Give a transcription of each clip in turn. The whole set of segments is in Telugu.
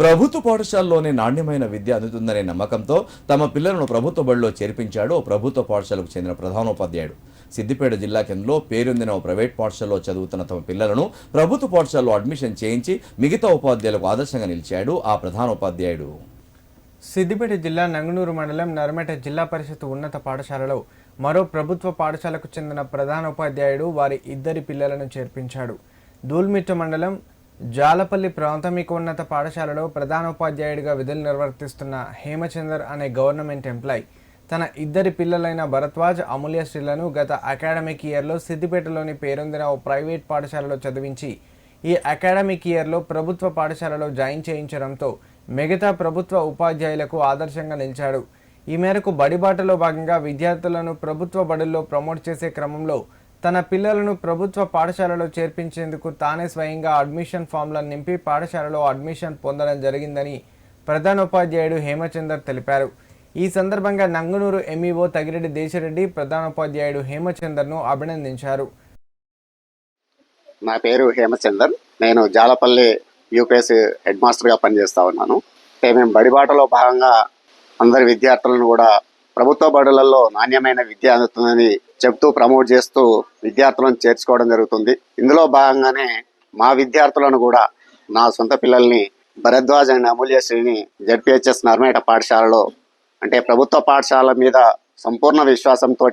ప్రభుత్వ పాఠశాలలోనే నాణ్యమైన విద్య అందుతుందనే నమ్మకంతో తమ పిల్లలను ప్రభుత్వ బడిలో చేర్పించాడు ఓ ప్రభుత్వ పాఠశాలకు చెందిన ప్రధానోపాధ్యాయుడు. సిద్దిపేట జిల్లా కేంద్రంలో పేరొందిన ఓ ప్రైవేట్ పాఠశాలలో చదువుతున్న తమ పిల్లలను ప్రభుత్వ పాఠశాలలో అడ్మిషన్ చేయించి మిగతా ఉపాధ్యాయులకు ఆదర్శంగా నిలిచాడు ఆ ప్రధానోపాధ్యాయుడు. సిద్దిపేట జిల్లా నంగనూరు మండలం నర్మేట జిల్లా పరిషత్ ఉన్నత పాఠశాలలో మరో ప్రభుత్వ పాఠశాలకు చెందిన ప్రధానోపాధ్యాయుడు వారి ఇద్దరి పిల్లలను చేర్పించాడు. దూల్మిట్ట మండలం జాలపల్లి ప్రాథమిక ఉన్నత పాఠశాలలో ప్రధానోపాధ్యాయుడిగా విధులు నిర్వర్తిస్తున్న హేమచందర్ అనే గవర్నమెంట్ ఎంప్లాయ్ తన ఇద్దరి పిల్లలైన భరద్వాజ్ అమూల్యశ్రీలను గత అకాడమిక్ ఇయర్లో సిద్దిపేటలోని పేరొందిన ఓ ప్రైవేట్ పాఠశాలలో చదివించి ఈ అకాడమిక్ ఇయర్లో ప్రభుత్వ పాఠశాలలో జాయిన్ చేయించడంతో మిగతా ప్రభుత్వ ఉపాధ్యాయులకు ఆదర్శంగా నిలిచాడు. ఈ మేరకు బడిబాటలో భాగంగా విద్యార్థులను ప్రభుత్వ బడుల్లో ప్రమోట్ చేసే క్రమంలో తన పిల్లలను ప్రభుత్వ పాఠశాలలో చేర్పించేందుకు తానే స్వయంగా అడ్మిషన్ ఫామ్లను నింపి పాఠశాలలో అడ్మిషన్ పొందడం జరిగిందని ప్రధానోపాధ్యాయుడు హేమచందర్ తెలిపారు. ఈ సందర్భంగా నంగునూరు ఎంఈఓ తగిరెడ్డి దేశరెడ్డి ప్రధానోపాధ్యాయుడు హేమచందర్ను అభినందించారు. నా పేరు హేమచందర్. నేను జాలపల్లి యూపీఎస్ హెడ్ మాస్టర్గా పనిచేస్తా ఉన్నాను. మేము బడిబాటలో భాగంగా అందరి విద్యార్థులను కూడా ప్రభుత్వ బడులలో నాణ్యమైన విద్య అందుతుందని చెప్తూ ప్రమోట్ చేస్తూ విద్యార్థులను చేర్చుకోవడం జరుగుతుంది. ఇందులో భాగంగానే మా విద్యార్థులను కూడా నా సొంత పిల్లల్ని భరద్వాజ్ అండ్ అమూల్యశ్రీని జడ్పిహెచ్ఎస్ నర్మేట పాఠశాలలో అంటే ప్రభుత్వ పాఠశాల మీద సంపూర్ణ విశ్వాసంతో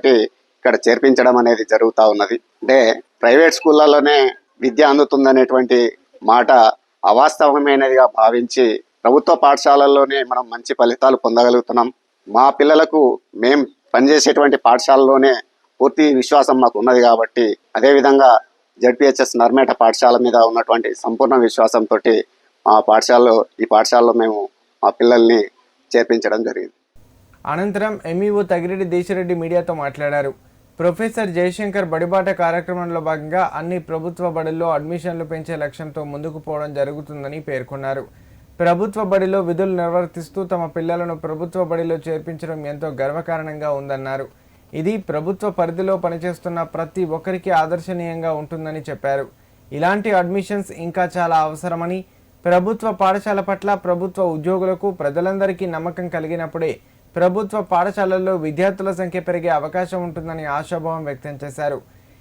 ఇక్కడ చేర్పించడం అనేది జరుగుతూ ఉన్నది. అంటే ప్రైవేట్ స్కూళ్ళలోనే విద్య అందుతుందనేటువంటి మాట అవాస్తవమైనదిగా భావించి ప్రభుత్వ పాఠశాలల్లోనే మనం మంచి ఫలితాలు పొందగలుగుతున్నాం. మా పిల్లలకు మేం పనిచేసేటువంటి పాఠశాలలోనే పూర్తి విశ్వాసం మాకు ఉన్నది కాబట్టి అదేవిధంగా జడ్పిహెచ్ఎస్ నర్మేట పాఠశాల మీద ఉన్నటువంటి సంపూర్ణ విశ్వాసంతో మా పాఠశాలలో ఈ పాఠశాలలో మేము మా పిల్లల్ని చేర్పించడం జరిగింది. అనంతరం ఎంఈఓ తగిరెడ్డి దేశరెడ్డి మీడియాతో మాట్లాడారు. ప్రొఫెసర్ జయశంకర్ బడిబాట కార్యక్రమంలో భాగంగా అన్ని ప్రభుత్వ బడుల్లో అడ్మిషన్లు పెంచే లక్ష్యంతో ముందుకు పోవడం జరుగుతుందని పేర్కొన్నారు. ప్రభుత్వ బడిలో విధులు నిర్వర్తిస్తూ తమ పిల్లలను ప్రభుత్వ బడిలో చేర్పించడం ఎంతో గర్వకారణంగా ఉందన్నారు. ఇది ప్రభుత్వ పరిధిలో పనిచేస్తున్న ప్రతి ఒక్కరికి ఆదర్శనీయంగా ఉంటుందని చెప్పారు. ఇలాంటి అడ్మిషన్స్ ఇంకా చాలా అవసరమని ప్రభుత్వ పాఠశాల పట్ల ప్రభుత్వ ఉద్యోగులకు ప్రజలందరికీ నమ్మకం కలిగినప్పుడే ప్రభుత్వ పాఠశాలల్లో విద్యార్థుల సంఖ్య పెరిగే అవకాశం ఉంటుందని ఆశాభావం వ్యక్తం చేశారు.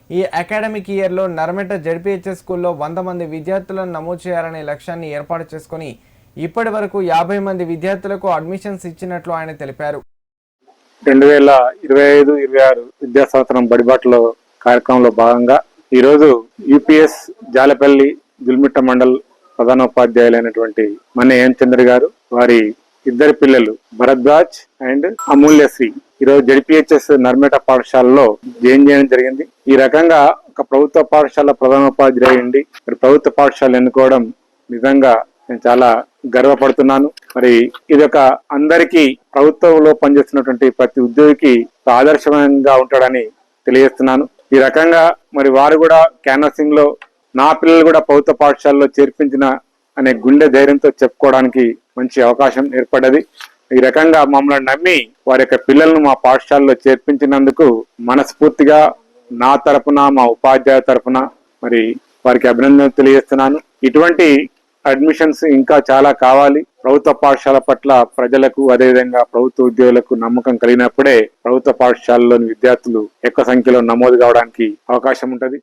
ఈ అకాడమిక్ ఇయర్లో నర్మెట జడ్పీహెచ్ఎస్ స్కూల్లో వంద మంది విద్యార్థులను నమోదు చేయాలనే లక్ష్యాన్ని ఏర్పాటు చేసుకుని ఇప్పటి వరకు యాభై మంది విద్యార్థులకు అడ్మిషన్స్ ఇచ్చినట్లు ఆయన తెలిపారు. రెండు వేల ఇరవై ఐదు ఇరవై ఆరు విద్యా సంవత్సరం బడిబాటలో కార్యక్రమంలో భాగంగా ఈరోజు యూపీఎస్ జాలపల్లి దుల్మిట్ట మండల్ ప్రధానోపాధ్యాయులైనటువంటి మన్నె హేమచంద్ర గారు వారి ఇద్దరు పిల్లలు భరద్వాజ్ అండ్ అమూల్యశ్రీ ఈరోజు జడిపిహెచ్ఎస్ నర్మేట పాఠశాలలో జాయిన్ చేయడం జరిగింది. ఈ రకంగా ఒక ప్రభుత్వ పాఠశాల ప్రధానోపాధ్యాయుండి మరి ప్రభుత్వ పాఠశాల ఎన్నుకోవడం నిజంగా నేను చాలా గర్వపడుతున్నాను. మరి ఇది ఒక అందరికీ ప్రభుత్వంలో పనిచేస్తున్నటువంటి ప్రతి ఉద్యోగికి ఆదర్శంగా ఉంటాడని తెలియజేస్తున్నాను. ఈ రకంగా మరి వారు కూడా క్యాన్వాసింగ్లో నా పిల్లలు కూడా ప్రభుత్వ పాఠశాలలో చేర్పించిన అనే గుండె ధైర్యంతో చెప్పుకోవడానికి మంచి అవకాశం ఏర్పడ్డది. ఈ రకంగా మమ్మల్ని నమ్మి వారి యొక్క పిల్లలను మా పాఠశాలలో చేర్పించినందుకు మనస్ఫూర్తిగా నా తరపున మా ఉపాధ్యాయ తరపున మరి వారికి అభినందనలు తెలియజేస్తున్నాను. ఇటువంటి అడ్మిషన్స్ ఇంకా చాలా కావాలి. ప్రభుత్వ పాఠశాల పట్ల ప్రజలకు అదేవిధంగా ప్రభుత్వ ఉద్యోగులకు నమ్మకం కలిగినప్పుడే ప్రభుత్వ పాఠశాలలోని విద్యార్థులు ఎక్కువ సంఖ్యలో నమోదు కావడానికి అవకాశం ఉంటుంది.